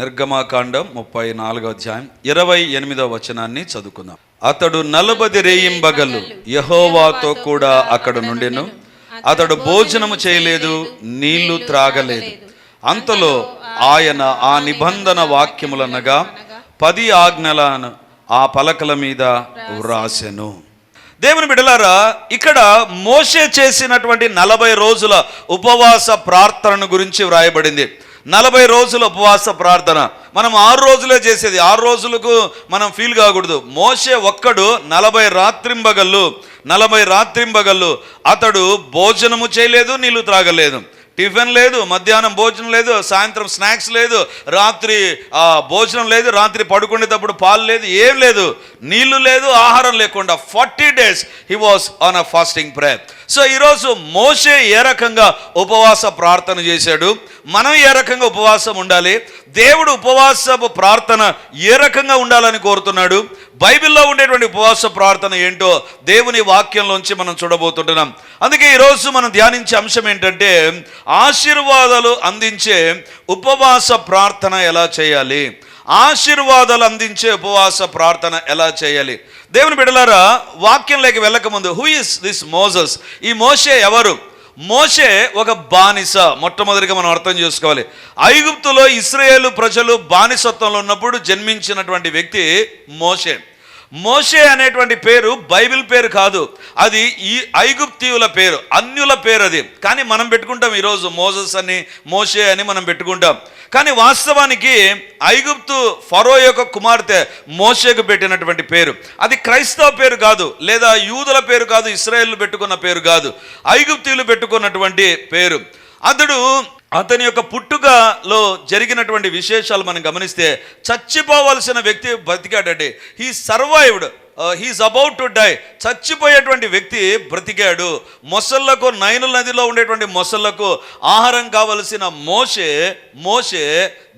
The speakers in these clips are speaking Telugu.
నిర్గమాకాండం ముప్పై నాలుగో అధ్యాయం ఇరవై ఎనిమిదో వచనాన్ని చదువుకుందాం. అతడు నలభది రేయింబగలు యహోవాతో కూడా అక్కడ నుండెను. అతడు భోజనము చేయలేదు నీళ్ళు త్రాగలేదు. అంతలో ఆయన ఆ నిబంధన వాక్యములనగా పది ఆజ్ఞలను ఆ పలకల మీద వ్రాసెను. దేవుని బిడలారా ఇక్కడ మోషే చేసినటువంటి నలభై రోజుల ఉపవాస ప్రార్థనను గురించి వ్రాయబడింది. నలభై రోజుల ఉపవాస ప్రార్థన. మనం ఆరు రోజులే చేసేది. ఆరు రోజులకు మనం ఫీల్ కాకూడదు. మోసే ఒక్కడు నలభై రాత్రింబగళ్ళు నలభై రాత్రింబగళ్ళు. అతడు భోజనము చేయలేదు నీళ్ళు త్రాగలేదు. టిఫిన్ లేదు మధ్యాహ్నం భోజనం లేదు సాయంత్రం స్నాక్స్ లేదు రాత్రి భోజనం లేదు రాత్రి పడుకునేటప్పుడు పాలు లేదు ఏం లేదు. నీళ్ళు లేదు ఆహారం లేకుండా. Forty days he was on a fasting prayer so ఈరోజు మోషే ఏ రకంగా ఉపవాస ప్రార్థన చేశాడు? మనం ఏ రకంగా ఉపవాసం ఉండాలి? దేవుడు ఉపవాసపు ప్రార్థన ఏ రకంగా ఉండాలని కోరుతున్నాడు? బైబిల్లో ఉండేటువంటి ఉపవాస ప్రార్థన ఏంటో దేవుని వాక్యంలోంచి మనం చూడబోతుంటున్నాం. అందుకే ఈరోజు మనం ధ్యానించే అంశం ఏంటంటే ఆశీర్వాదాలు అందించే ఉపవాస ప్రార్థన ఎలా చేయాలి? ఆశీర్వాదాలు అందించే ఉపవాస ప్రార్థన ఎలా చేయాలి? దేవుని బిడలారా వాక్యంలోకి వెళ్ళకముందు హూ ఇస్ దిస్ మోజస్ ఈ మోషే ఎవరు? మోషే ఒక బానిస. మొట్టమొదటిగా మనం అర్థం చేసుకోవాలి. ఐగుప్తులో ఇస్రాయేల్ ప్రజలు బానిసత్వంలో ఉన్నప్పుడు జన్మించినటువంటి వ్యక్తి మోషే. మోషే అనేటువంటి పేరు బైబిల్ పేరు కాదు. అది ఈ ఐగుప్తీయుల పేరు అన్యుల పేరు అది. కానీ మనం పెట్టుకుంటాం ఈరోజు మోజస్ అని మోషే అని మనం పెట్టుకుంటాం. కానీ వాస్తవానికి ఐగుప్తు ఫరో యొక్క కుమార్తె మోషేకు పెట్టినటువంటి పేరు. అది క్రైస్తవ పేరు కాదు లేదా యూదుల పేరు కాదు ఇస్రాయేల్ పెట్టుకున్న పేరు కాదు. ఐగుప్తీయులు పెట్టుకున్నటువంటి పేరు. అతడు అతని యొక్క పుట్టుకలో జరిగినటువంటి విశేషాలు మనం గమనిస్తే చచ్చిపోవలసిన వ్యక్తి బ్రతికాడండి. He survived he's about to die చచ్చిపోయేటువంటి వ్యక్తి బ్రతికాడు. మొసళ్ళకు నైను నదిలో ఉండేటువంటి మొసళ్ళకు ఆహారం కావలసిన మోషే మోషే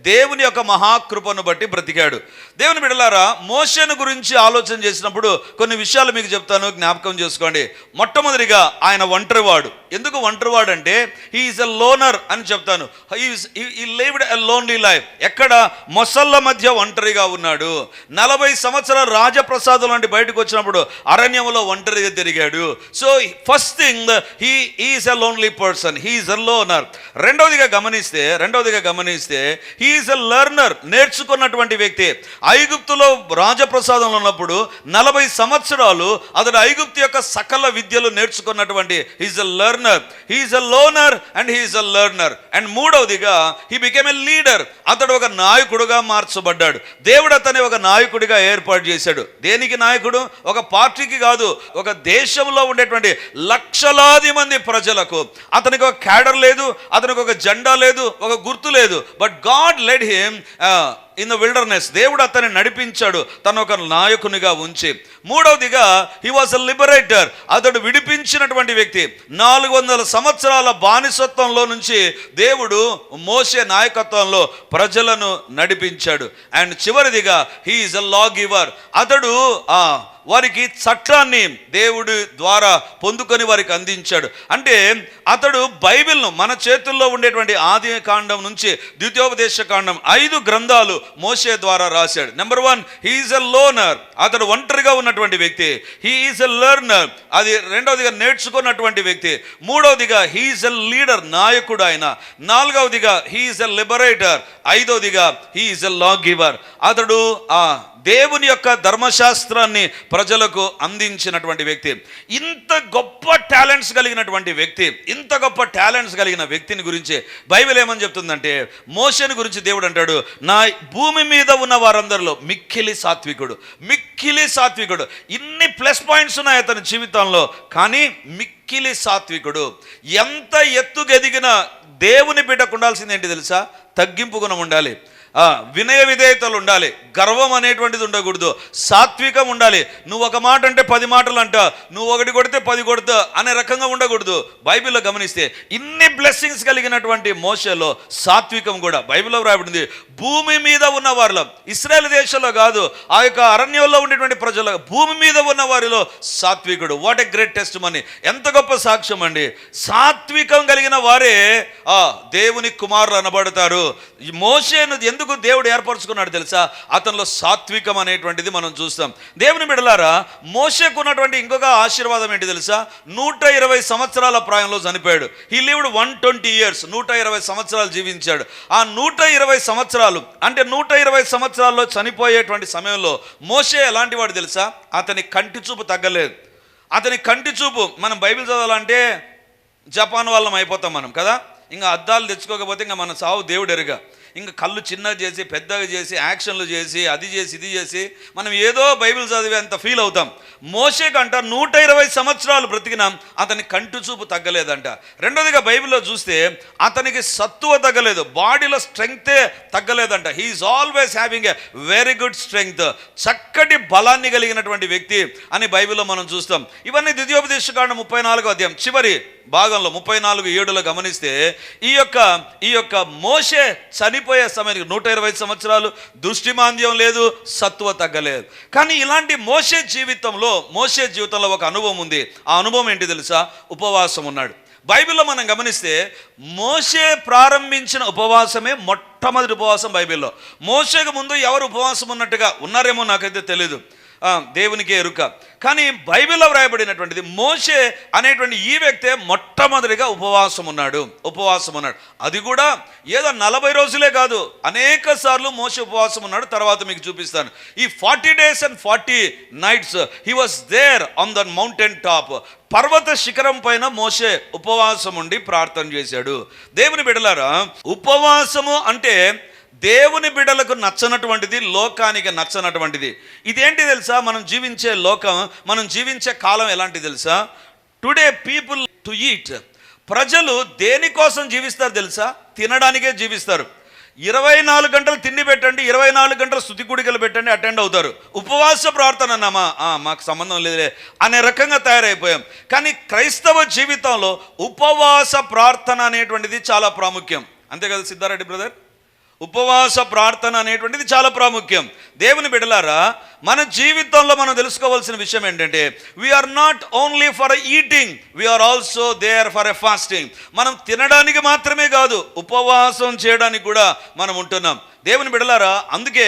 దేవుని యొక్క మహాకృపను బట్టి బ్రతికాడు. దేవుని బిడలారా మోషన్ గురించి ఆలోచన చేసినప్పుడు కొన్ని విషయాలు మీకు చెప్తాను జ్ఞాపకం చేసుకోండి. మొట్టమొదటిగా ఆయన ఒంటరివాడు. ఎందుకు ఒంటరివాడు అంటే హీఈస్ ఎ లోనర్ అని చెప్తాను. ఈ లివ్డ్ ఎ లోన్లీ లైఫ్ ఎక్కడ? మొసళ్ళ మధ్య ఒంటరిగా ఉన్నాడు. నలభై సంవత్సరాల రాజప్రసాదం నుండి బయటకు వచ్చినప్పుడు అరణ్యంలో ఒంటరిగా తిరిగాడు. So first thing he is a lonely person he's a loner రెండవదిగా గమనిస్తే రెండవదిగా గమనిస్తే హీఈస్ ఎ లెర్నర్ నేర్చుకున్నటువంటి వ్యక్తి. ఐగుప్తులో రాజప్రసాదంలో ఉన్నప్పుడు నలభై సంవత్సరాలు అతడు ఐగుప్తు యొక్క సకల విద్యలు నేర్చుకున్నటువంటి he's a learner he's a loner and he's a learner and మూడవదిగా హీ బికెమ్ ఎ లీడర్ అతడు ఒక నాయకుడుగా మార్చబడ్డాడు. దేవుడు అతని ఒక నాయకుడిగా ఏర్పాటు చేశాడు. దేనికి నాయకుడు? ఒక పార్టీకి కాదు ఒక దేశంలో ఉండేటువంటి లక్షలాది మంది ప్రజలకు. అతనికి ఒక క్యాడర్ లేదు అతనికి ఒక జెండా లేదు ఒక గుర్తు లేదు. But God led him in the wilderness దేవుడు అతన్ని నడిపించాడు. తను ఒక నాయకునిగా ఉంచి. మూడవదిగా హీ వాజ్ అ లిబరేటర్ అతడు విడిపించినటువంటి వ్యక్తి. నాలుగు వందల సంవత్సరాల బానిసత్వంలో నుంచి దేవుడు మోసే నాయకత్వంలో ప్రజలను నడిపించాడు. అండ్ చివరిదిగా హీఈస్ అ లా గివర్ అతడు వారికి చట్టాన్ని దేవుడి ద్వారా పొందుకొని వారికి అందించాడు. అంటే అతడు బైబిల్ను మన చేతుల్లో ఉండేటువంటి ఆది కాండం నుంచి ద్వితీయోపదేశ కాండం ఐదు గ్రంథాలు మోసే ద్వారా రాశాడు. Number one he's a loner అతడు ఒంటరిగా ఉన్నటువంటి వ్యక్తి. హీఈస్ ఎ లెర్నర్ అది రెండవదిగా నేర్చుకున్నటువంటి వ్యక్తి. మూడవదిగా హీఈస్ ఎ లీడర్ నాయకుడు ఆయన. నాలుగవదిగా హీఈస్ ఎ లిబరేటర్ ఐదవదిగా he is a law giver అతడు ఆ దేవుని యొక్క ధర్మశాస్త్రాన్ని ప్రజలకు అందించినటువంటి వ్యక్తి. ఇంత గొప్ప టాలెంట్స్ కలిగినటువంటి వ్యక్తి ఇంత గొప్ప టాలెంట్స్ కలిగిన వ్యక్తిని గురించి బైబిల్ ఏమని చెప్తుందంటే మోషని గురించి దేవుడు అంటాడు నా భూమి మీద ఉన్న వారందరిలో మిక్కిలి సాత్వికుడు మిక్కిలి సాత్వికుడు. ఇన్ని ప్లస్ పాయింట్స్ ఉన్నాయి అతని జీవితంలో కానీ మిక్కిలి సాత్వికుడు. ఎంత ఎత్తుగెదిగిన దేవుని బిడ్డకు ఉండాల్సింది ఏంటి తెలుసా? తగ్గింపు గుణం ఉండాలి. వినయ విధేయతలు ఉండాలి. గర్వం అనేటువంటిది ఉండకూడదు. సాత్వికం ఉండాలి. నువ్వు ఒక మాట అంటే పది మాటలు అంట నువ్వు ఒకటి కొడితే పది కొడతా అనే రకంగా ఉండకూడదు. బైబిల్లో గమనిస్తే ఇన్ని బ్లెస్సింగ్స్ కలిగినటువంటి మోసలో సాత్వికం కూడా బైబిల్లో వ్రాయబడింది. భూమి మీద ఉన్న వారిలో ఇస్రాయల్ దేశంలో కాదు ఆ యొక్క అరణ్యంలో ఉండేటువంటి ప్రజలు భూమి మీద ఉన్న వారిలో సాత్వికుడు. What a great testimony ఎంత గొప్ప సాక్ష్యం అండి. సాత్వికం కలిగిన వారే ఆ దేవుని కుమారులు అనబడతారు. ఈ ఎందుకు ఎందుకు దేవుడు ఏర్పరచుకున్నాడు తెలుసా? అతనిలో సాత్వికం అనేటువంటిది మనం చూస్తాం. దేవుని బిడలారా మోషకు ఉన్నటువంటి ఇంకొక ఆశీర్వాదం ఏంటి తెలుసా? నూట ఇరవై సంవత్సరాల ప్రాయంలో చనిపోయాడు. He lived one twenty years నూట ఇరవై సంవత్సరాలు జీవించాడు. ఆ నూట ఇరవై సంవత్సరాలు అంటే నూట ఇరవై సంవత్సరాల్లో చనిపోయేటువంటి సమయంలో మోసే ఎలాంటి వాడు తెలుసా? అతని కంటి చూపు తగ్గలేదు. అతని కంటి చూపు మనం బైబిల్ చదవాలంటే జపాన్ వాళ్ళం అయిపోతాం మనం కదా? ఇంకా అద్దాలు తెచ్చుకోకపోతే ఇంకా మన సావు దేవుడు ఎరుగా. ఇంకా కళ్ళు చిన్నగా చేసి పెద్దగా చేసి యాక్షన్లు చేసి అది చేసి ఇది చేసి మనం ఏదో బైబిల్ చదివే అంత ఫీల్ అవుతాం. మోసే కంట నూట ఇరవై సంవత్సరాలు బ్రతికినాం అతని కంటి చూపు తగ్గలేదంట. రెండోదిగా బైబిల్లో చూస్తే అతనికి సత్తువ తగ్గలేదు బాడీలో స్ట్రెంగ్తే తగ్గలేదంట. He's always having a very good strength చక్కటి బలాన్ని కలిగినటువంటి వ్యక్తి అని బైబిల్లో మనం చూస్తాం. ఇవన్నీ ద్వితీయోపదేశకాండ ముప్పై నాలుగో అధ్యాయం. చివరి భాగంలో ముప్పై నాలుగు ఏడులో గమనిస్తే ఈ యొక్క ఈ యొక్క మోషే చనిపోయే సమయానికి నూట ఇరవై సంవత్సరాలు దృష్టిమాంద్యం లేదు సత్వ తగ్గలేదు. కానీ ఇలాంటి మోషే జీవితంలో మోషే జీవితంలో ఒక అనుభవం ఉంది. ఆ అనుభవం ఏంటి తెలుసా? ఉపవాసం ఉన్నాడు. బైబిల్లో మనం గమనిస్తే మోషే ప్రారంభించిన ఉపవాసమే మొట్టమొదటి ఉపవాసం బైబిల్లో. మోసేకు ముందు ఎవరు ఉపవాసం ఉన్నట్టుగా ఉన్నారేమో నాకైతే తెలియదు దేవునికి ఎరుక. కానీ బైబిల్లో వ్రాయబడినటువంటిది మోషే అనేటువంటి ఈ వ్యక్తే మొట్టమొదటిగా ఉపవాసం ఉన్నాడు ఉపవాసం ఉన్నాడు అది కూడా ఏదో నలభై రోజులే కాదు. అనేక సార్లు మోషే ఉపవాసం ఉన్నాడు తర్వాత మీకు చూపిస్తాను. ఈ forty days and forty nights he was there on the mountain top. పర్వత శిఖరం పైన మోసే ఉపవాసం ఉండి ప్రార్థన చేశాడు. దేవుని బిడలారా ఉపవాసము అంటే దేవుని బిడలకు నచ్చనటువంటిది లోకానికి నచ్చనటువంటిది. ఇదేంటి తెలుసా? మనం జీవించే లోకం మనం జీవించే కాలం ఎలాంటిది తెలుసా? Today people to eat. ప్రజలు దేనికోసం జీవిస్తారు తెలుసా? తినడానికే జీవిస్తారు. ఇరవై నాలుగు గంటలు తిండి పెట్టండి ఇరవై నాలుగు గంటలు స్థుతి కూడికలు పెట్టండి అటెండ్ అవుతారు. ఉపవాస ప్రార్థన అన్నామా? మాకు సంబంధం లేదులే అనే రకంగా తయారైపోయాం. కానీ క్రైస్తవ జీవితంలో ఉపవాస ప్రార్థన అనేటువంటిది చాలా ప్రాముఖ్యం. అంతే కదా సిద్ధారెడ్డి బ్రదర్? ఉపవాస ప్రార్థన అనేటువంటిది చాలా ప్రాముఖ్యం. దేవుని బిడలారా మన జీవితంలో మనం తెలుసుకోవాల్సిన విషయం ఏంటంటే we are not only for eating we are also there for a fasting మనం తినడానికి మాత్రమే కాదు ఉపవాసం చేయడానికి కూడా మనం ఉంటున్నాం. దేవుని బిడలారా అందుకే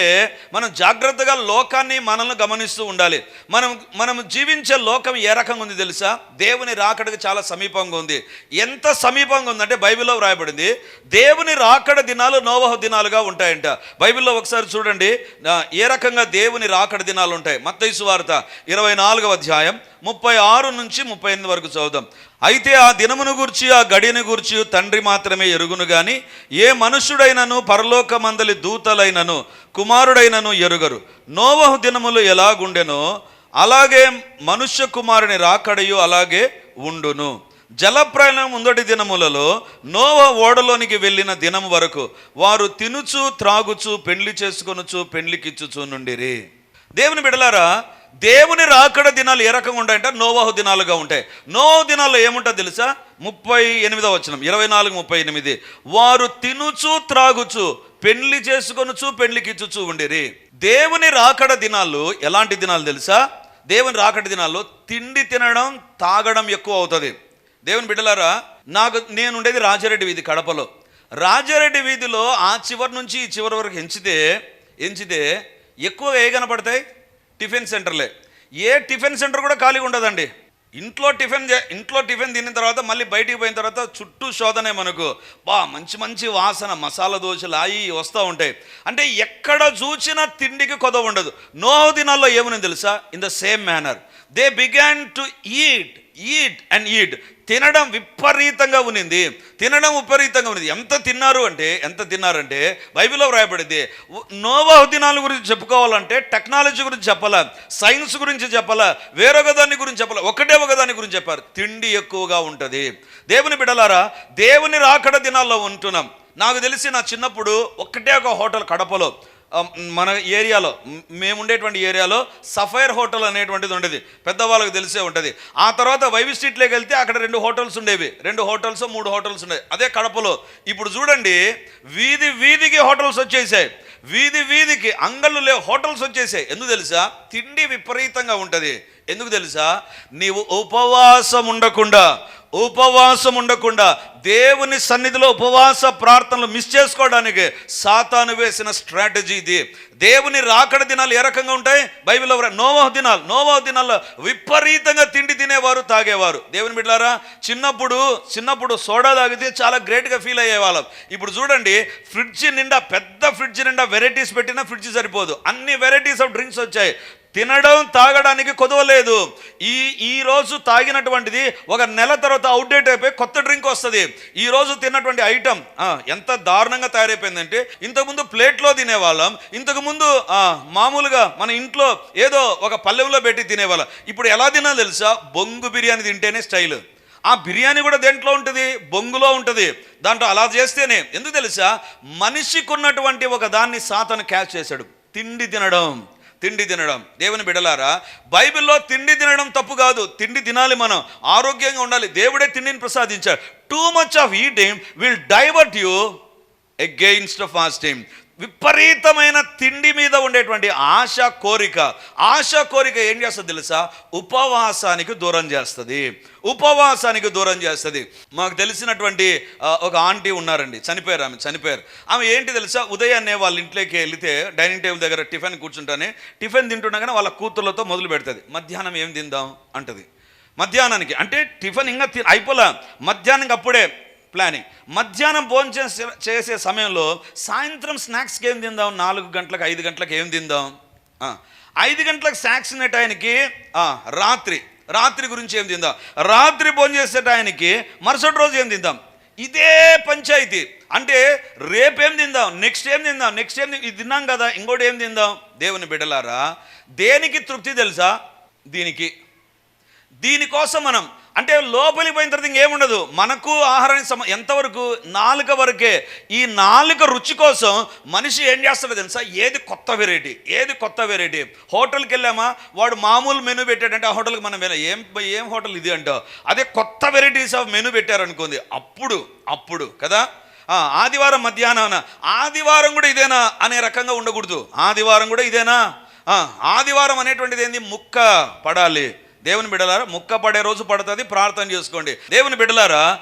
మనం జాగ్రత్తగా లోకాన్ని మనల్ని గమనిస్తూ ఉండాలి. మనం మనం జీవించే లోకం ఏ రకంగా ఉంది తెలుసా? దేవుని రాకడకు చాలా సమీపంగా ఉంది. ఎంత సమీపంగా ఉందంటే బైబిల్లో వ్రాయబడింది దేవుని రాకడ దినాలు నోవహ దినాలుగా ఉంటాయంట. బైబిల్లో ఒకసారి చూడండి ఏ రకంగా దేవుని రాకడ దినాలు ఉంటాయి. మత్తైసు వార్త ఇరవై నాలుగవ అధ్యాయం ముప్పై ఆరు నుంచి ముప్పై ఎనిమిది వరకు చదువుదాం. అయితే ఆ దినమును గూర్చి ఆ గడిని గూర్చి తండ్రి మాత్రమే ఎరుగును గాని ఏ మనుష్యుడైనను పరలోకమందలి దూతలైనను కుమారుడైనను ఎరుగరు. నోవహు దినములు ఎలాగుండెనో అలాగే మనుష్య కుమారుని రాకడయు అలాగే ఉండును. జలప్రయాణం ముందటి దినములలో నోవ ఓడలోనికి వెళ్ళిన దినం వరకు వారు తినుచు త్రాగుచు పెండ్లి చేసుకొనుచు పెండ్లికిచ్చుచు నుండిరి. దేవుని బిడలారా దేవుని రాకడ దినాలు ఏ రకంగా ఉంటాయంటే నోవాహు దినాలుగా ఉంటాయి. నోవాహు దినాల్లో ఏముంటుంది తెలుసా? ముప్పై ఎనిమిదో వచనం. ఇరవై నాలుగు ముప్పై ఎనిమిది. వారు తినుచు త్రాగుచు పెళ్ళి చేసుకొనుచు పెళ్ళికిచ్చుచు ఉండేరి. దేవుని రాకడ దినాలు ఎలాంటి దినాలు తెలుసా? దేవుని రాకడ దినాల్లో తిండి తినడం తాగడం ఎక్కువ అవుతుంది. దేవుని బిడ్డలారా నాకు నేను ఉండేది రాజారెడ్డి వీధి కడపలో. రాజారెడ్డి వీధిలో ఆ చివరి నుంచి ఈ చివరి వరకు ఎంచితే ఎంచితే ఎక్కువగా ఏ కనపడతాయి? టిఫిన్ సెంటర్లే. ఏ టిఫిన్ సెంటర్ కూడా ఖాళీగా ఉండదండి. ఇంట్లో టిఫిన్ ఇంట్లో టిఫిన్ తిన్న తర్వాత మళ్ళీ బయటికి పోయిన తర్వాత చుట్టూ శోధనే మనకు. బా మంచి మంచి వాసన మసాలా దోశలు అవి వస్తూ ఉంటాయి. అంటే ఎక్కడ చూసినా తిండికి కొదవ ఉండదు. నో దినాల్లో ఏమని తెలుసా? In the same manner they began to eat eat and eat తినడం విపరీతంగా ఉన్నింది. తినడం విపరీతంగా ఉన్నది. ఎంత తిన్నారు అంటే ఎంత తిన్నారంటే బైబిల్లో వ్రాయబడింది. నోవాహు దినాల గురించి చెప్పుకోవాలంటే టెక్నాలజీ గురించి చెప్పాలా సైన్స్ గురించి చెప్పాలా వేరొక దాని గురించి చెప్పాలా ఒకటే ఒక దాని గురించి చెప్పారు. తిండి ఎక్కువగా ఉంటుంది. దేవుని బిడలారా దేవుని రాకడ దినాల్లో ఉంటున్నాం. నాకు తెలిసి నా చిన్నప్పుడు ఒకటే ఒక హోటల్ కడపలో మన ఏరియాలో మేముండేటువంటి మేము ఉండేటువంటి ఏరియాలో సఫైర్ హోటల్ అనేటువంటిది ఉండేది. పెద్దవాళ్ళకి తెలిసే ఉంటుంది. ఆ తర్వాత వైవి స్ట్రీట్లోకి వెళ్తే అక్కడ రెండు హోటల్స్ ఉండేవి. రెండు హోటల్స్ మూడు హోటల్స్ ఉండేవి. అదే కడపలో. ఇప్పుడు చూడండి వీధి వీధికి హోటల్స్ వచ్చేసాయి. వీధి వీధికి అంగళ్ళు లేవు హోటల్స్ వచ్చేసాయి. ఎందుకు తెలుసా? తిండి విపరీతంగా ఉంటుంది. ఎందుకు తెలుసా? నీవు ఉపవాసం ఉండకుండా ఉపవాసం ఉండకుండా దేవుని సన్నిధిలో ఉపవాస ప్రార్థనలు మిస్ చేసుకోవడానికి సాతాను వేసిన స్ట్రాటజీ ఇది. దేవుని రాకడ దినాలు ఏ రకంగా ఉంటాయి? బైబిల్లో నోవహ దినాలు. నోవహ దినాల్లో విపరీతంగా తిండి తినేవారు తాగేవారు. దేవుని బిడ్డారా చిన్నప్పుడు చిన్నప్పుడు సోడా తాగితే చాలా గ్రేట్గా ఫీల్ అయ్యేవాళ్ళం. ఇప్పుడు చూడండి ఫ్రిడ్జ్ నిండా పెద్ద ఫ్రిడ్జ్ నిండా వెరైటీస్ పెట్టినా ఫ్రిడ్జ్ సరిపోదు. అన్ని వెరైటీస్ ఆఫ్ డ్రింక్స్ వచ్చాయి. తినడం తాగడానికి కుదవలేదు. ఈ ఈ రోజు తాగినటువంటిది ఒక నెల తర్వాత అవుట్డేట్ అయిపోయి కొత్త డ్రింక్ వస్తుంది. ఈ రోజు తిన్నటువంటి ఐటమ్ ఎంత దారుణంగా తయారైపోయిందంటే ఇంతకుముందు ప్లేట్లో తినేవాళ్ళం ఇంతకుముందు మామూలుగా మన ఇంట్లో ఏదో ఒక పల్లెంలో పెట్టి తినేవాళ్ళం. ఇప్పుడు ఎలా తినాలో తెలుసా? బొంగు బిర్యానీ తింటేనే స్టైల్. ఆ బిర్యానీ కూడా దేంట్లో ఉంటుంది? బొంగులో ఉంటుంది. దాంట్లో అలా చేస్తేనే. ఎందుకు తెలుసా? మనిషికి ఉన్నటువంటి ఒక దాన్ని సాతను క్యాచ్ చేశాడు. తిండి తినడం. తిండి తినడం. దేవుని బిడలారా బైబిల్లో తిండి తినడం తప్పు కాదు. తిండి తినాలి మనం. ఆరోగ్యంగా ఉండాలి. దేవుడే తిండిని ప్రసాదించాడు. Too much of eating will divert you against fasting విపరీతమైన తిండి మీద ఉండేటువంటి ఆశ కోరిక. ఆశ కోరిక ఏం చేస్తుంది తెలుసా? ఉపవాసానికి దూరం చేస్తుంది. ఉపవాసానికి దూరం చేస్తుంది. మాకు తెలిసినటువంటి ఒక ఆంటీ ఉన్నారండి. చనిపోయారు ఆమె చనిపోయారు. ఆమె ఏంటి తెలుసా? ఉదయాన్నే వాళ్ళ ఇంట్లోకి వెళితే డైనింగ్ టేబుల్ దగ్గర టిఫిన్ కూర్చుంటానే టిఫిన్ తింటుండగానే వాళ్ళ కూతుర్లతో మొదలు పెడుతుంది. మధ్యాహ్నం ఏం తిందాం? అంటది. మధ్యాహ్నానికి అంటే టిఫిన్ ఇంకా అయిపోలే. మధ్యాహ్నం అప్పుడే ప్లానింగ్ మధ్యాహ్నం భోజనం చేసే చేసే సమయంలో సాయంత్రం స్నాక్స్కి ఏం తిందాం? నాలుగు గంటలకు ఐదు గంటలకు ఏం తిందాం? ఐదు గంటలకు స్నాక్స్ తినే టైంకి రాత్రి. రాత్రి గురించి ఏం తిందాం? రాత్రి భోజనం చేసే టైంకి మరుసటి రోజు ఏం తిందాం? ఇదే పంచాయతీ. అంటే రేపేం తిందాం? నెక్స్ట్ ఏం తిందాం? నెక్స్ట్ ఏం ఇది తిన్నాం కదా ఇంకోటి ఏం తిందాం? దేవుని బిడ్డలారా దేనికి తృప్తి తెలుసా? దీనికి. దీనికోసం మనం అంటే లోపలికి పోయిన తర్వాత ఇంకేముండదు. మనకు ఆహారానికి సమ ఎంతవరకు? నాలుక వరకే. ఈ నాలుక రుచి కోసం మనిషి ఏం చేస్తాడో తెలుసా? ఏది కొత్త వెరైటీ ఏది కొత్త వెరైటీ హోటల్కి వెళ్ళామా? వాడు మామూలు మెనూ పెట్టాడంటే ఆ హోటల్కి మనం వెళ్ళాం. ఏం ఏం హోటల్ ఇది అంటావు? అదే కొత్త వెరైటీస్ ఆఫ్ మెనూ పెట్టారనుకుంది అప్పుడు అప్పుడు కదా? ఆదివారం మధ్యాహ్నం ఆదివారం కూడా ఇదేనా అనే రకంగా ఉండకూడదు. ఆదివారం కూడా ఇదేనా? ఆదివారం అనేటువంటిది ఏంది? ముక్క పడాలి. దేవుని బిడ్డలారా ముక్క పడే రోజు పడుతుంది ప్రార్థన చేసుకోండి. దేవుని బిడ్డలారా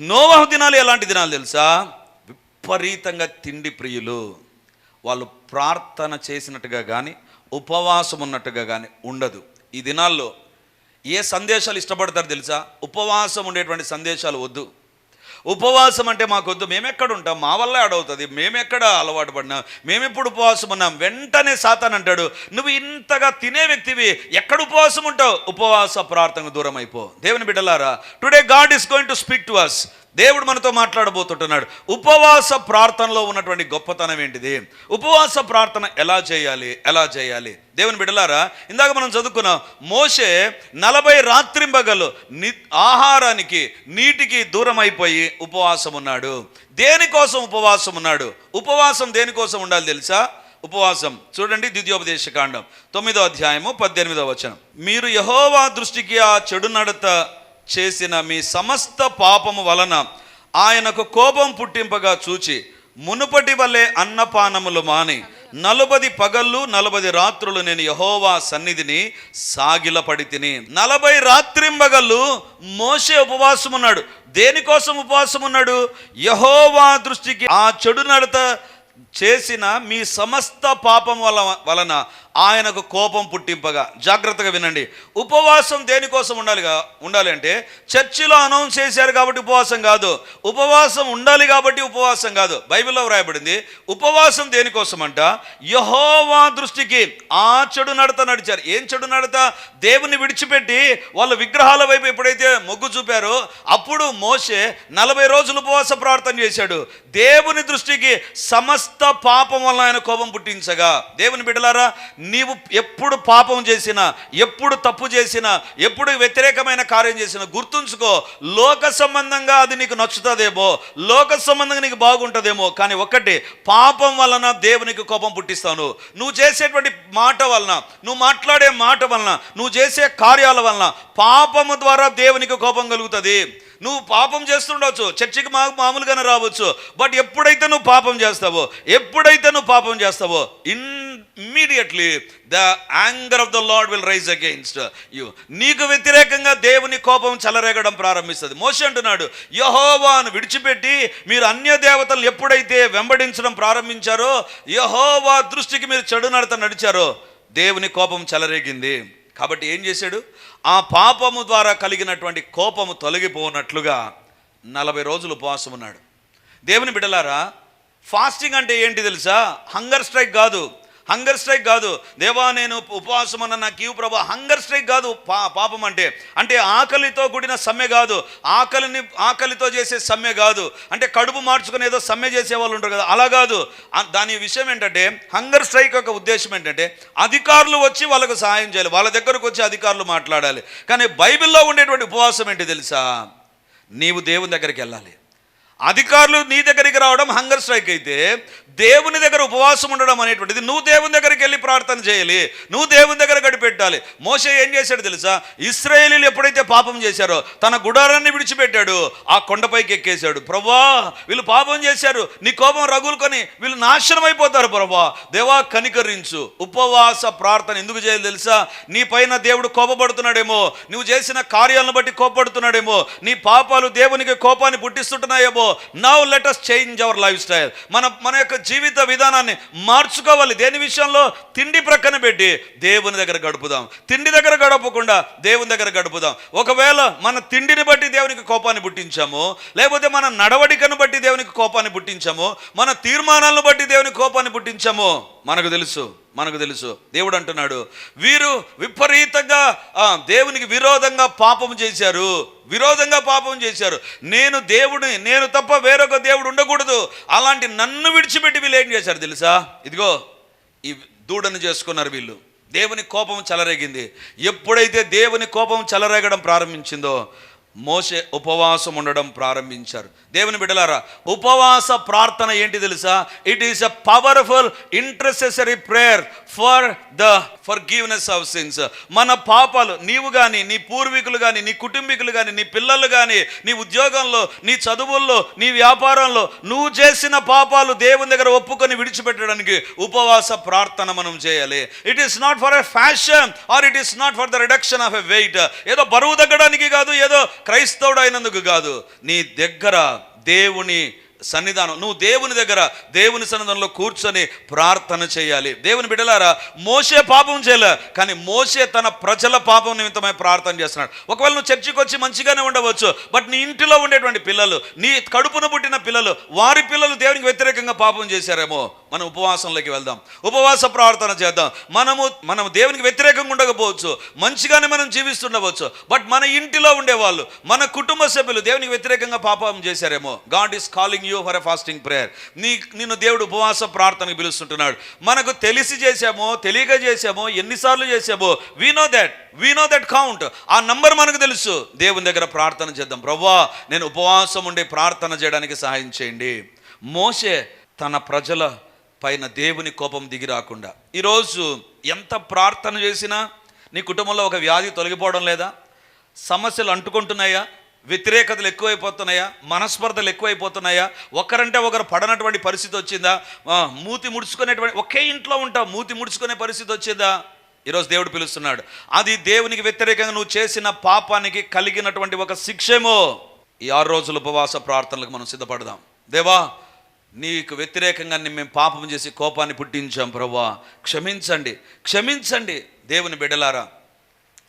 నోవాహు దినాలు ఎలాంటి దినాలు తెలుసా? విపరీతంగా తిండి ప్రియులు. వాళ్ళు ప్రార్థన చేసినట్టుగా కానీ ఉపవాసం ఉన్నట్టుగా కానీ ఉండదు. ఈ దినాల్లో ఏ సందేశాలు ఇష్టపడతారు తెలుసా? ఉపవాసం ఉండేటువంటి సందేశాలు వద్దు. ఉపవాసం అంటే మాకొద్దు. మేమెక్కడ ఉంటాం? మా వల్ల అడవుతుంది. మేమెక్కడ అలవాటు పడినాం? మేమెప్పుడు ఉపవాసం ఉన్నాం. వెంటనే సాతాన్ అంటాడు నువ్వు ఇంతగా తినే వ్యక్తివి. ఎక్కడ ఉపవాసం ఉంటావు? ఉపవాస ప్రార్థనకు దూరం అయిపో దేవుని బిడ్డలారా today God is going to speak to us దేవుడు మనతో మాట్లాడబోతుంటున్నాడు. ఉపవాస ప్రార్థనలో ఉన్నటువంటి గొప్పతనం ఏంటిది? ఉపవాస ప్రార్థన ఎలా చేయాలి? ఎలా చేయాలి? దేవుని బిడలారా ఇందాక మనం చదువుకున్నాం మోషే నలభై రాత్రింబగలు ని ఆహారానికి నీటికి దూరం అయిపోయి ఉపవాసం ఉన్నాడు. దేనికోసం ఉపవాసం ఉన్నాడు? ఉపవాసం దేనికోసం ఉండాలి తెలుసా? ఉపవాసం. చూడండి ద్వితీయోపదేశ కాండం. తొమ్మిదో అధ్యాయము పద్దెనిమిదో వచనం. మీరు యహోవా దృష్టికి ఆ చెడు నడత చేసిన మీ సమస్త పాపము వలన ఆయనకు కోపం పుట్టింపగా చూచి మునుపటి వలె అన్నపానములు మాని నలుబది పగళ్ళు నలభది రాత్రులు నేను యహోవా సన్నిధిని సాగిలపడి తిని నలభై రాత్రింబగళ్ళు మోసే ఉపవాసం ఉన్నాడు దేనికోసం ఉపవాసం ఉన్నాడు యహోవా దృష్టికి ఆ చెడు నడత చేసిన మీ సమస్త పాపం వల వలన ఆయనకు కోపం పుట్టింపగా. జాగ్రత్తగా వినండి. ఉపవాసం దేనికోసం ఉండాలిగా? ఉండాలి అంటే చర్చిలో అనౌన్స్ చేశారు కాబట్టి ఉపవాసం కాదు. ఉపవాసం ఉండాలి కాబట్టి ఉపవాసం కాదు. బైబిల్లో వ్రాయబడింది ఉపవాసం దేనికోసం అంట? యహోవా దృష్టికి. ఆ చెడు నడత నడిచారు. ఏం చెడు నడత? దేవుని విడిచిపెట్టి వాళ్ళ విగ్రహాల వైపు ఎప్పుడైతే మొగ్గు చూపారో అప్పుడు మోసే నలభై రోజులు ఉపవాస ప్రార్థన చేశాడు. దేవుని దృష్టికి సమస్త పాపం వలన ఆయన కోపం పుట్టించగా దేవుని బిడ్డలారా నీవు ఎప్పుడు పాపం చేసినా ఎప్పుడు తప్పు చేసినా ఎప్పుడు వ్యతిరేకమైన కార్యం చేసినా గుర్తుంచుకో లోక సంబంధంగా అది నీకు నచ్చుతుందేమో లోక సంబంధంగా నీకు బాగుంటుందేమో కానీ ఒక్కటి పాపం వలన దేవునికి కోపం పుట్టిస్తాను. నువ్వు చేసేటువంటి మాట వలన నువ్వు మాట్లాడే మాట వలన నువ్వు చేసే కార్యాల వలన పాపము ద్వారా దేవునికి కోపం కలుగుతుంది. నువ్వు పాపం చేస్తుండవచ్చు చర్చికి మా మామూలుగానే రావచ్చు. బట్ ఎప్పుడైతే నువ్వు పాపం చేస్తావో ఎప్పుడైతే నువ్వు పాపం చేస్తావో in immediately the anger of the lord will rise against you నీకు వ్యతిరేకంగా దేవుని కోపం చెలరేగడం ప్రారంభిస్తుంది. మోషే అంటున్నాడు యహోవాను విడిచిపెట్టి మీరు అన్య దేవతలు ఎప్పుడైతే వెంబడించడం ప్రారంభించారో యహోవా దృష్టికి మీరు చెడు నడత నడిచారో దేవుని కోపం చెలరేగింది. కాబట్టి ఏం చేశాడు? ఆ పాపము ద్వారా కలిగినటువంటి కోపము తొలగిపోనట్లుగా నలభై రోజులు ఉపవాసం ఉన్నాడు. దేవుని బిడ్డలారా ఫాస్టింగ్ అంటే ఏంటి తెలుసా? హంగర్ స్ట్రైక్ కాదు. హంగర్ స్ట్రైక్ కాదు. దేవా నేను ఉపవాసం అన్న నాకు ఇవ్వు ప్రభా హంగర్ స్ట్రైక్ కాదు పా పాపం అంటే. అంటే ఆకలితో కూడిన సమ్మె కాదు. ఆకలిని ఆకలితో చేసే సమ్మె కాదు. అంటే కడుపు మార్చుకుని ఏదో సమ్మె చేసే వాళ్ళు ఉంటారు కదా అలా కాదు. దాని విషయం ఏంటంటే హంగర్ స్ట్రైక్ యొక్క ఉద్దేశం ఏంటంటే అధికారులు వచ్చి వాళ్ళకు సహాయం చేయాలి. వాళ్ళ దగ్గరకు వచ్చి అధికారులు మాట్లాడాలి. కానీ బైబిల్లో ఉండేటువంటి ఉపవాసం ఏంటి తెలుసా? నీవు దేవుని దగ్గరికి వెళ్ళాలి. అధికారులు నీ దగ్గరికి రావడం హంగర్ స్ట్రైక్ అయితే దేవుని దగ్గర ఉపవాసం ఉండడం అనేటువంటిది. నువ్వు దేవుని దగ్గరికి వెళ్ళి ప్రార్థన చేయాలి. నువ్వు దేవుని దగ్గర గడిపెట్టాలి. మోసే ఏం చేశాడు తెలుసా? ఇస్రాయేలీలు ఎప్పుడైతే పాపం చేశారో తన గుడారాన్ని విడిచిపెట్టాడు. ఆ కొండపైకి ఎక్కేశాడు. ప్రభా వీళ్ళు పాపం చేశారు. నీ కోపం రగులుకొని వీళ్ళు నాశనం అయిపోతారు ప్రభా దేవా కనికరించు. ఉపవాస ప్రార్థన ఎందుకు చేయాలి తెలుసా? నీ పైన దేవుడు కోపపడుతున్నాడేమో. నువ్వు చేసిన కార్యాలను బట్టి కోపపడుతున్నాడేమో. నీ పాపాలు దేవునికి కోపాన్ని పుట్టిస్తుంటున్నాయేమో. Now let us change our life style మన మన యొక్క జీవిత విధానాన్ని మార్చుకోవాలి. దేని విషయంలో? తిండి ప్రక్కన పెట్టి దేవుని దగ్గర గడుపుదాం. తిండి దగ్గర గడపకుండా దేవుని దగ్గర గడుపుదాం. ఒకవేళ మన తిండిని బట్టి దేవునికి కోపాన్ని పుట్టించాము లేకపోతే మన నడవడికను బట్టి దేవునికి కోపాన్ని పుట్టించాము మన తీర్మానాలను బట్టి దేవునికి కోపాన్ని పుట్టించాము మనకు తెలుసు. మనకు తెలుసు. దేవుడు అంటున్నాడు వీరు విపరీతంగా దేవునికి విరోధంగా పాపం చేశారు. విరోధంగా పాపం చేశారు. నేను దేవుడిని నేను తప్ప వేరొక దేవుడు ఉండకూడదు. అలాంటి నన్ను విడిచిపెట్టి వీళ్ళు ఏం చేశారు తెలుసా? ఇదిగో ఈ దూడను చేసుకున్నారు వీళ్ళు. దేవుని కోపం చెలరేగింది. ఎప్పుడైతే దేవుని కోపం చెలరేగడం ప్రారంభించిందో మోసే ఉపవాసం ఉండడం ప్రారంభించారు. దేవుని బిడ్డలారా ఉపవాస ప్రార్థన ఏంటి తెలుసా? It is a powerful intercessory prayer for the forgiveness of sins మన పాపాలు నీవు కానీ నీ పూర్వీకులు కానీ నీ కుటుంబీకులు కానీ నీ పిల్లలు కానీ నీ ఉద్యోగంలో నీ చదువుల్లో నీ వ్యాపారంలో నువ్వు చేసిన పాపాలు దేవుని దగ్గర ఒప్పుకొని విడిచిపెట్టడానికి ఉపవాస ప్రార్థన మనం చేయాలి. It is not for a fashion or it is not for the reduction of a weight ఏదో బరువు తగ్గడానికి కాదు ఏదో క్రైస్తవుడు అయినందుకు కాదు నీ దగ్గర దేవుని సన్నిధానం. నువ్వు దేవుని దగ్గర దేవుని సన్నిధానంలో కూర్చొని ప్రార్థన చేయాలి. దేవుని బిడ్డలారా మోసే పాపం చేయలే కానీ మోసే తన ప్రజల పాపం నిమిత్తమై ప్రార్థన చేస్తున్నాడు. ఒకవేళ నువ్వు చర్చికి వచ్చి మంచిగానే ఉండవచ్చు బట్ నీ ఇంటిలో ఉండేటువంటి పిల్లలు నీ కడుపున పుట్టిన పిల్లలు వారి పిల్లలు దేవునికి వ్యతిరేకంగా పాపం చేశారేమో. మనం ఉపవాసంలోకి వెళ్దాం. ఉపవాస ప్రార్థన చేద్దాం. మనము మనం దేవునికి వ్యతిరేకంగా ఉండకపోవచ్చు మంచిగానే మనం జీవిస్తుండవచ్చు బట్ మన ఇంటిలో ఉండేవాళ్ళు మన కుటుంబ సభ్యులు దేవునికి వ్యతిరేకంగా పాపం చేశారేమో. God is calling you for a fasting prayer నీ నిన్ను దేవుడు ఉపవాస ప్రార్థనకు పిలుస్తుంటున్నాడు. మనకు తెలిసి చేసామో తెలియక చేసామో ఎన్నిసార్లు చేసామో we know that we know that count ఆ నంబర్ మనకు తెలుసు. దేవుని దగ్గర ప్రార్థన చేద్దాం. ప్రవ్వా నేను ఉపవాసం ఉండి ప్రార్థన చేయడానికి సహాయం చేయండి. మోసే తన ప్రజల పైన దేవుని కోపం దిగి రాకుండా ఈరోజు ఎంత ప్రార్థన చేసినా నీ కుటుంబంలో ఒక వ్యాధి తొలగిపోవడం లేదా? సమస్యలు అంటుకుంటున్నాయా? వ్యతిరేకతలు ఎక్కువైపోతున్నాయా? మనస్పర్ధలు ఎక్కువైపోతున్నాయా? ఒకరంటే ఒకరు పడనటువంటి పరిస్థితి వచ్చిందా? మూతి ముడుచుకునేటువంటి ఒకే ఇంట్లో ఉంటావు మూతి ముడుచుకునే పరిస్థితి వచ్చిందా? ఈరోజు దేవుడు పిలుస్తున్నాడు. అది దేవునికి వ్యతిరేకంగా నువ్వు చేసిన పాపానికి కలిగినటువంటి ఒక శిక్షేమో. ఈ ఆరు రోజుల ఉపవాస ప్రార్థనలకు మనం సిద్ధపడదాం. దేవా నీకు వ్యతిరేకంగా ని- మేము పాపం చేసి కోపాన్ని పుట్టించాం ప్రవ్వా. క్షమించండి క్షమించండి దేవుని బిడ్డలారా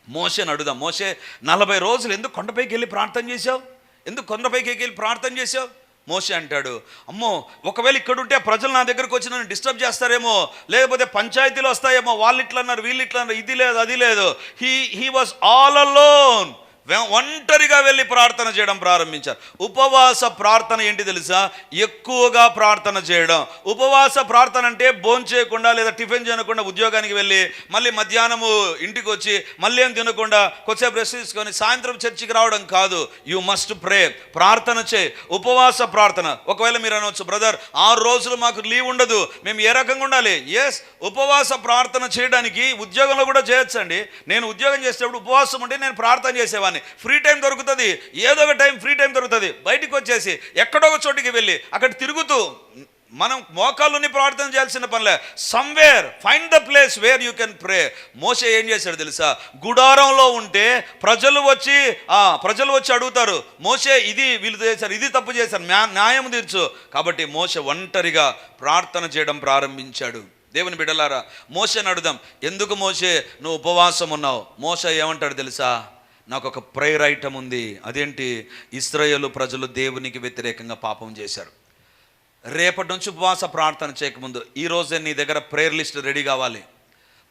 మోసేని అడుగుదాం. మోసే నలభై రోజులు ఎందుకు కొండపైకి వెళ్ళి ప్రార్థన చేశావు? ఎందుకు కొండపైకి వెళ్ళి ప్రార్థన చేశావు? మోసే అంటాడు అమ్మో ఒకవేళ ఇక్కడ ఉంటే ప్రజలు నా దగ్గరకు వచ్చి నన్ను డిస్టర్బ్ చేస్తారేమో లేకపోతే పంచాయతీలు వస్తాయేమో వాళ్ళు ఇట్లా అన్నారు వీళ్ళు ఇట్లా అన్నారు ఇది లేదు అది లేదు. He he was all alone ఒంటరిగా వెళ్ళి ప్రార్థన చేయడం ప్రారంభించారు. ఉపవాస ప్రార్థన ఏంటి తెలుసా? ఎక్కువగా ప్రార్థన చేయడం. ఉపవాస ప్రార్థన అంటే భోజనం చేయకుండా లేదా టిఫిన్ చేయకుండా ఉద్యోగానికి వెళ్ళి మళ్ళీ మధ్యాహ్నము ఇంటికి వచ్చి మళ్ళీ ఏం తినకుండా కొద్దిసేపు రెస్ట్ తీసుకొని సాయంత్రం చర్చికి రావడం కాదు. యు మస్ట్ ప్రే ప్రార్థన చే ఉపవాస ప్రార్థన. ఒకవేళ మీరు అనవచ్చు బ్రదర్ ఆరు రోజులు మాకు లీవ్ ఉండదు. మేము ఏ రకంగా ఉండాలి? ఎస్ ఉపవాస ప్రార్థన చేయడానికి ఉద్యోగంలో కూడా చేయొచ్చండి. నేను ఉద్యోగం చేసేటప్పుడు ఉపవాసం ఉంటే నేను ప్రార్థన చేసేవాడిని ఫ్రీ టైం దొరుకుతుంది. ఏదో ఒక టైం ఫ్రీ టైం దొరుకుతుంది. బయటికి వచ్చేసి ఎక్కడో ఒక చోటికి వెళ్ళి అక్కడ తిరుగుతూ మనం మోకాళ్ళుని ప్రార్థన చేయాల్సిన పనిలే. Somewhere find the place where you can pray మోసే ఏం చేశాడు తెలుసా? గుడారంలో ఉంటే ప్రజలు వచ్చి ఆ ప్రజలు వచ్చి అడుగుతారు మోసే ఇది వీళ్ళు చేశారు ఇది తప్పు చేశారు న్యాయం తీర్చు. కాబట్టి మోసే ఒంటరిగా ప్రార్థన చేయడం ప్రారంభించాడు. దేవుని బిడ్డలారా మోసని అడుగుదాం ఎందుకు మోసే నువ్వు ఉపవాసం ఉన్నావు? మోస ఏమంటాడు తెలుసా? నాకు ఒక ప్రేయర్ ఐటమ్ ఉంది. అదేంటి? ఇస్రాయేలు ప్రజలు దేవునికి వ్యతిరేకంగా పాపం చేశారు. రేపటి నుంచి ఉపవాస ప్రార్థన చేయకముందు ఈరోజే నీ దగ్గర ప్రేయర్ లిస్ట్ రెడీ కావాలి.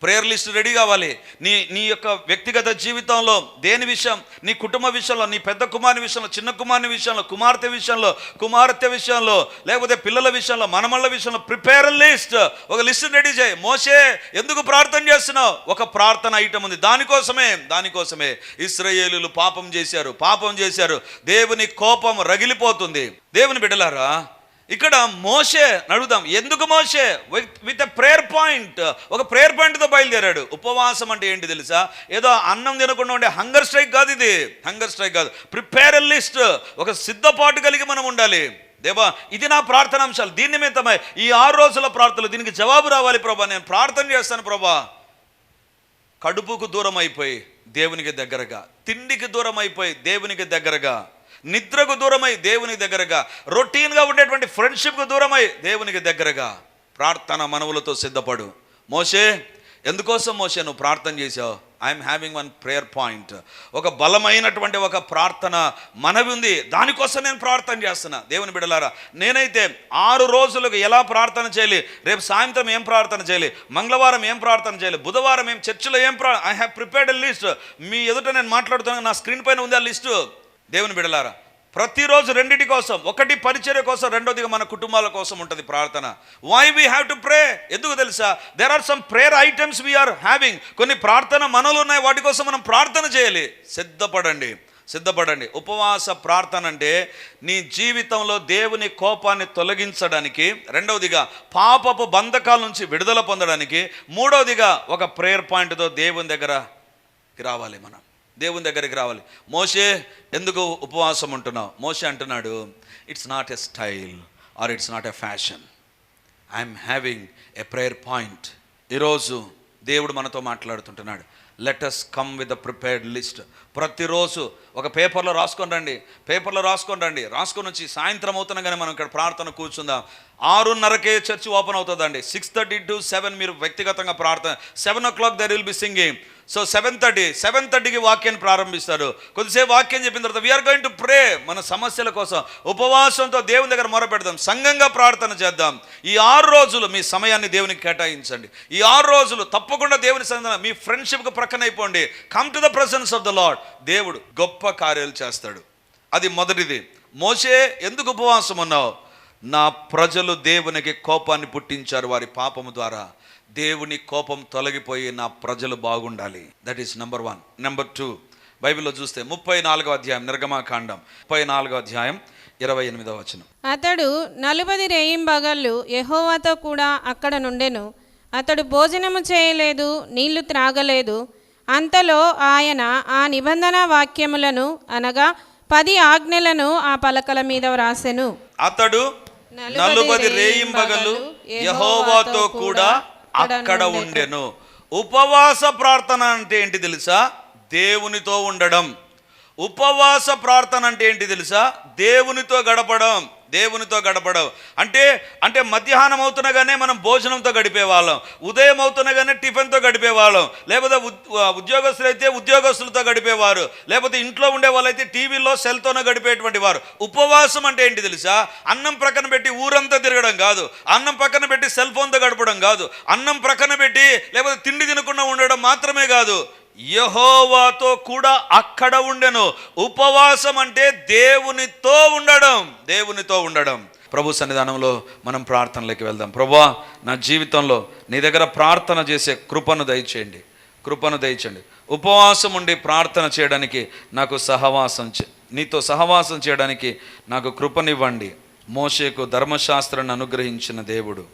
ప్రేయర్ లిస్ట్ రెడీ కావాలి. నీ నీ యొక్క వ్యక్తిగత జీవితంలో దేని విషయం నీ కుటుంబ విషయంలో నీ పెద్ద కుమారుని విషయంలో చిన్న కుమారుని విషయంలో కుమార్తె విషయంలో కుమార్తె విషయంలో లేకపోతే పిల్లల విషయంలో మనమళ్ళ విషయంలో ప్రిపేర్ లిస్ట్. ఒక లిస్ట్ రెడీ చేయి. మోసే ఎందుకు ప్రార్థన చేస్తున్నావు? ఒక ప్రార్థన ఐటమ్ ఉంది. దానికోసమే దానికోసమే ఇస్రయేలు పాపం చేశారు పాపం చేశారు. దేవుని కోపం రగిలిపోతుంది. దేవుని బిడ్డలారా ఇక్కడ మోసే అడుగుదాం ఎందుకు మోసే విత్ ఎ ప్రేయర్ పాయింట్ ఒక ప్రేయర్ పాయింట్తో బయలుదేరాడు. ఉపవాసం అంటే ఏంటి తెలుసా? ఏదో అన్నం తినకుండా ఉండే హంగర్ స్ట్రైక్ కాదు ఇది. హంగర్ స్ట్రైక్ కాదు. ప్రిపేర్ లిస్ట్ ఒక సిద్ధపాటు కలిగి మనం ఉండాలి. దేవా ఇది నా ప్రార్థన అంశాలు. దీని నిమిత్తమై ఈ ఆరు రోజుల ప్రార్థనలు దీనికి జవాబు రావాలి ప్రభా. నేను ప్రార్థన చేస్తాను ప్రభా. కడుపుకు దూరం అయిపోయి దేవునికి దగ్గరగా తిండికి దూరం అయిపోయి దేవునికి దగ్గరగా నిద్రకు దూరమై దేవునికి దగ్గరగా రొటీన్గా ఉండేటువంటి ఫ్రెండ్షిప్కు దూరమై దేవునికి దగ్గరగా ప్రార్థన మనవులతో సిద్ధపడు. మోసే ఎందుకోసం మోసే నువ్వు ప్రార్థన చేసావు I'm having one prayer point ఒక బలమైనటువంటి ఒక ప్రార్థన మనవి ఉంది. దానికోసం నేను ప్రార్థన చేస్తున్నా. దేవుని బిడలారా నేనైతే ఆరు రోజులకు ఎలా ప్రార్థన చేయాలి? రేపు సాయంత్రం ఏం ప్రార్థన చేయాలి? మంగళవారం ఏం ప్రార్థన చేయాలి? బుధవారం ఏం చర్చిలో ఏం ప్రా ఐ హ్యావ్ ప్రిపేర్డ్ లిస్ట్ మీ ఎదుట నేను మాట్లాడుతున్నాను నా స్క్రీన్ పైన ఉంది ఆ లిస్టు. దేవుని బిడలారా ప్రతిరోజు రెండిటి కోసం ఒకటి పరిచర్య కోసం రెండోదిగా మన కుటుంబాల కోసం ఉంటుంది ప్రార్థన. Why we have to pray ఎందుకు తెలుసా? There are some prayer items we're having కొన్ని ప్రార్థన మనలు ఉన్నాయి వాటి కోసం మనం ప్రార్థన చేయాలి. సిద్ధపడండి సిద్ధపడండి. ఉపవాస ప్రార్థన అంటే నీ జీవితంలో దేవుని కోపాన్ని తొలగించడానికి రెండవదిగా పాపపు బంధకాల నుంచి విడుదల పొందడానికి మూడవదిగా ఒక ప్రేయర్ పాయింట్తో దేవుని దగ్గరకి రావాలి మనం. దేవుని దగ్గరికి రావాలి. మోషే ఎందుకు ఉపవాసం ఉంటున్నావు? మోషే అంటున్నాడు it's not a style or it's not a fashion I'm having a prayer point ఈరోజు దేవుడు మనతో మాట్లాడుతుంటున్నాడు. Let come with a prepared list ప్రతిరోజు ఒక పేపర్లో రాసుకొని రండి. పేపర్లో రాసుకొని రండి. రాసుకొని వచ్చి సాయంత్రం అవుతున్నగానే మనం ఇక్కడ ప్రార్థన కూర్చుందాం. ఆరున్నరకే చర్చి ఓపెన్ అవుతుందండి. సిక్స్ థర్టీ టు సెవెన్ మీరు వ్యక్తిగతంగా ప్రార్థన. Seven o'clock there will be singing so seven thirty seven థర్టీకి వాక్యాన్ని ప్రారంభిస్తారు. కొద్దిసేపు వాక్యం చెప్పిన తర్వాత వీఆర్ గోయింగ్ టు ప్రే మన సమస్యల కోసం ఉపవాసంతో దేవుని దగ్గర మొరపెడదాం సంఘంగా ప్రార్థన చేద్దాం. ఈ ఆరు రోజులు మీ సమయాన్ని దేవునికి కేటాయించండి. ఈ ఆరు రోజులు తప్పకుండా దేవుని సన్నిధానం మీ ఫ్రెండ్షిప్కి ప్రక్కన అయిపోండి. Come to the presence of the lord దేవుడు గొప్ప కార్యాలు చేస్తాడు. అది మొదటిది. మోసే ఎందుకు ఉపవాసం ఉన్నావు? నా ప్రజలు దేవునికి కోపాన్ని పుట్టించారు వారి పాపము ద్వారా. దేవుని కోపం తొలగిపోయి నా ప్రజలు బాగుండాలి. That is number one number two బైబిల్లో చూస్తే ముప్పై నాలుగో అధ్యాయం నిర్గమాకాండం. ముప్పై నాలుగో అధ్యాయం ఇరవై ఎనిమిదో వచనం. అతడు నలుబది రేయింబగళ్ళు యెహోవాతో కూడా అక్కడ నుండెను. అతడు భోజనము చేయలేదు నీళ్ళు త్రాగలేదు. అంతలో ఆయన ఆ నిబంధన వాక్యములను అనగా పది ఆజ్ఞలను ఆ పలకల మీద వ్రాసెను. అతడు నలుబది రేయింబగలు యహోవాతో కూడా అక్కడ ఉండెను. ఉపవాస ప్రార్థన అంటే ఏంటి తెలుసా? దేవునితో ఉండడం. ఉపవాస ప్రార్థన అంటే ఏంటి తెలుసా? దేవునితో గడపడం. దేవునితో గడపడం. అంటే అంటే మధ్యాహ్నం అవుతున్నగానే మనం భోజనంతో గడిపేవాళ్ళం. ఉదయం అవుతున్నగానే టిఫిన్తో గడిపేవాళ్ళం. లేకపోతే ఉద్- ఉద్యోగస్తులు అయితే ఉద్యోగస్తులతో గడిపేవారు. లేకపోతే ఇంట్లో ఉండే వాళ్ళైతే టీవీలో సెల్తోనే గడిపేటువంటి వారు. ఉపవాసం అంటే ఏంటి తెలుసా? అన్నం ప్రక్కన పెట్టి ఊరంతా తిరగడం కాదు. అన్నం పక్కన పెట్టి సెల్ ఫోన్తో గడపడం కాదు. అన్నం ప్రక్కన పెట్టి లేకపోతే తిండి తినకుండా ఉండడం మాత్రమే కాదు. యహోవాతో కూడా అక్కడ ఉండెను. ఉపవాసం అంటే దేవునితో ఉండడం దేవునితో ఉండడం. ప్రభు సన్నిధానంలో మనం ప్రార్థనలోకి వెళ్దాం. ప్రభా నా జీవితంలో నీ దగ్గర ప్రార్థన చేసే కృపను దయచేయండి. కృపను దయచండి ఉపవాసం ఉండి ప్రార్థన చేయడానికి నాకు సహవాసం చే నీతో సహవాసం చేయడానికి నాకు కృపనివ్వండి. మోషేకు ధర్మశాస్త్రాన్ని అనుగ్రహించిన దేవుడు.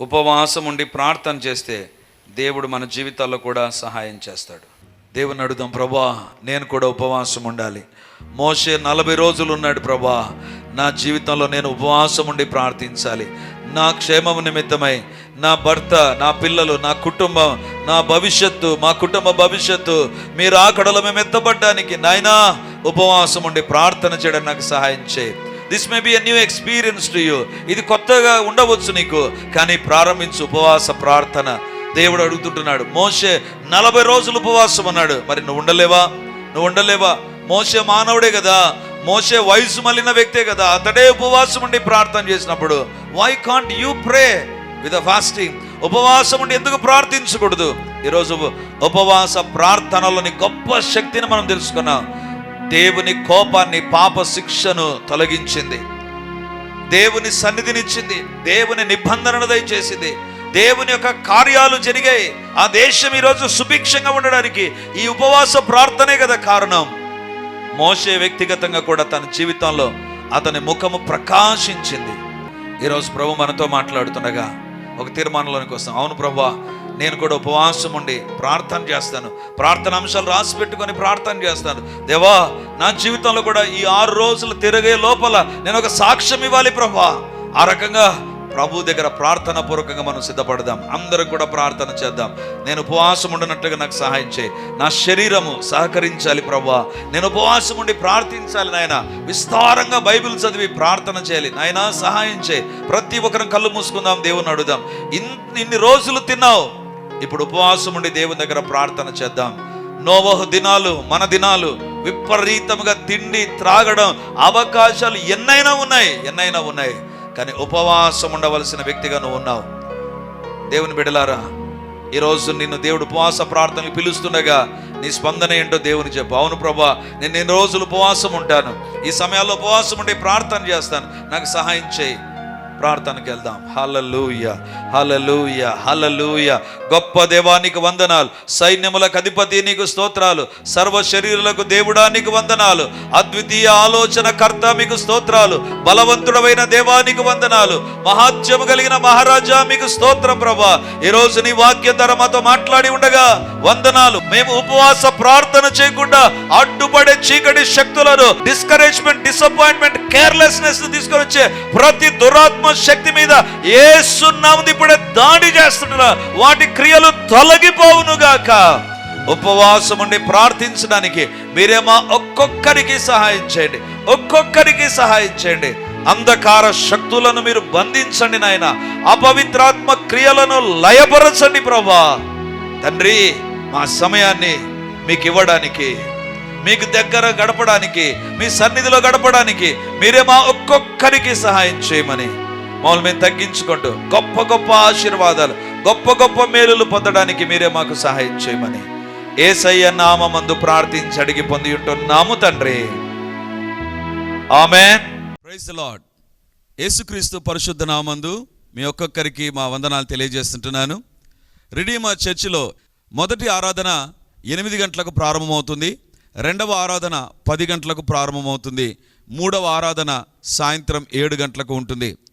ఉపవాసం ఉండి ప్రార్థన చేస్తే దేవుడు మన జీవితాల్లో కూడా సహాయం చేస్తాడు. దేవుని అడుగుదాం ప్రభా నేను కూడా ఉపవాసం ఉండాలి. మోసే నలభై రోజులు ఉన్నాడు ప్రభా. నా జీవితంలో నేను ఉపవాసం ఉండి ప్రార్థించాలి. నా క్షేమం నిమిత్తమై నా భర్త నా పిల్లలు నా కుటుంబం నా భవిష్యత్తు మా కుటుంబ భవిష్యత్తు మీరు ఆకడలో మేము ఎత్తబడ్డానికి నాయనా ఉపవాసం ఉండి ప్రార్థన చేయడం నాకు సహాయం చేయి. This may be a new experience to you ఇది కొత్తగా ఉండవచ్చు నీకు కానీ ప్రారంభించు ఉపవాస ప్రార్థన. దేవుడు అడుగుతుంటున్నాడు మోషే నలభై రోజులు ఉపవాసం అన్నాడు. మరి నువ్వు ఉండలేవా? నువ్వు ఉండలేవా? మోసే మానవుడే కదా. మోసే వయసు మళ్ళిన వ్యక్తే కదా. అతడే ఉపవాసం ఉండి ప్రార్థన చేసినప్పుడు why can't you pray with fasting ఉపవాసం ఉండి ఎందుకు ప్రార్థించకూడదు? ఈరోజు ఉపవాస ప్రార్థనలోని గొప్ప శక్తిని మనం తెలుసుకున్నాం. దేవుని కోపాన్ని పాప శిక్షను తొలగించింది. దేవుని సన్నిధినిచ్చింది. దేవుని నిబంధనను దయచేసింది. దేవుని యొక్క కార్యాలు జరిగాయి. ఆ దేశం ఈరోజు సుభిక్షంగా ఉండడానికి ఈ ఉపవాస ప్రార్థనే కదా కారణం. మోసే వ్యక్తిగతంగా కూడా తన జీవితంలో అతని ముఖము ప్రకాశించింది. ఈరోజు ప్రభు మనతో మాట్లాడుతుండగా ఒక తీర్మానంలోనికి వస్తాం అవును ప్రభా నేను కూడా ఉపవాసం ఉండి ప్రార్థన చేస్తాను. ప్రార్థన అంశాలు రాసి పెట్టుకొని ప్రార్థన చేస్తాను. దేవా నా జీవితంలో కూడా ఈ ఆరు రోజులు తిరిగే లోపల నేను ఒక సాక్ష్యం ఇవ్వాలి ప్రభా. ఆ రకంగా ప్రభు దగ్గర ప్రార్థన పూర్వకంగా మనం సిద్ధపడదాం. అందరం కూడా ప్రార్థన చేద్దాం. నేను ఉపవాసం ఉండనట్లుగా నాకు సహాయం చేయి. నా శరీరము సహకరించాలి ప్రభా. నేను ఉపవాసం ఉండి ప్రార్థించాలి నాయన. విస్తారంగా బైబిల్ చదివి ప్రార్థన చేయాలి. నాయన సహాయం చేయి. ప్రతి ఒక్కరం కళ్ళు మూసుకుందాం దేవుని అడుగుదాం. ఇన్ ఇన్ని రోజులు తిన్నావు. ఇప్పుడు ఉపవాసం ఉండి దేవుని దగ్గర ప్రార్థన చేద్దాం. నోవహు దినాలు మన దినాలు విపరీతంగా తిండి త్రాగడం అవకాశాలు ఎన్నైనా ఉన్నాయి. ఎన్నైనా ఉన్నాయి. కానీ ఉపవాసం ఉండవలసిన వ్యక్తిగా నువ్వు ఉన్నావు. దేవుని బిడలారా ఈరోజు నిన్ను దేవుడు ఉపవాస ప్రార్థనలు పిలుస్తుండగా నీ స్పందన ఏంటో దేవుని చెప్పు. అవును ప్రభా నేను ఎన్ని రోజులు ఉపవాసం ఉంటాను. ఈ సమయాల్లో ఉపవాసం ఉండి ప్రార్థన చేస్తాను. నాకు సహాయం చేయి. ప్రార్థనకి వెళ్దాం. హలలుయ హలలుయ హలలుయ గొప్ప దేవానికి వందనాలు. సైన్యములకు అధిపతి నీకు స్తోత్రాలు. సర్వ శరీరులకు దేవుడా నీకు వందనాలు. అద్వితీయ ఆలోచన కర్త మీకు స్తోత్రాలు. బలవంతుడమైన దేవానికి వందనాలు. మహాత్యము కలిగిన మహారాజా మీకు స్తోత్రం ప్రభా. ఈ నీ వాక్య ధర మాతో మాట్లాడి ఉండగా వందనాలు. మేము ఉపవాస ప్రార్థన చేయకుండా అడ్డుపడే చీకటి శక్తులను డిస్కరేజ్మెంట్ డిసప్పాయింట్మెంట్ కేర్లెస్నెస్ తీసుకొని వచ్చే ప్రతి దురాత్మ శక్తి మీద ఏ సున్నాముది ఇప్పుడే దాడి చేస్తుంటున్నా వాటి క్రియలు తొలగిపోవునుగాక. ఉపవాసం ఉండి ప్రార్థించడానికి మీరేమో ఒక్కొక్కరికి సహాయం చేయండి. ఒక్కొక్కరికి సహాయం చేయండి. అంధకార శక్తులను మీరు బంధించండి నాయన. అపవిత్రాత్మ క్రియలను లయపరచండి ప్రభా. తండ్రి మా సమయాన్ని మీకు ఇవ్వడానికి మీకు దగ్గర గడపడానికి మీ సన్నిధిలో గడపడానికి మీరే మా ఒక్కొక్కరికి సహాయం చేయమని. మమ్మల్ని మేము తగ్గించుకుంటూ గొప్ప గొప్ప ఆశీర్వాదాలు గొప్ప గొప్ప మేలులు పొందడానికి మీరే మాకు సహాయం చేయమని ఏసయ్య నామందు ప్రార్థించి అడిగి పొంది ఉంటున్నాము తండ్రి. ఆమె ప్రైజ్ లార్డ్ యేసుక్రీస్తు పరిశుద్ధ నామందు మీ ఒక్కొక్కరికి మా వందనాలు తెలియజేస్తుంటున్నాను. రిడీమా చర్చిలో మొదటి ఆరాధన ఎనిమిది గంటలకు ప్రారంభమవుతుంది. రెండవ ఆరాధన పది గంటలకు ప్రారంభమవుతుంది. మూడవ ఆరాధన సాయంత్రం ఏడు గంటలకు ఉంటుంది.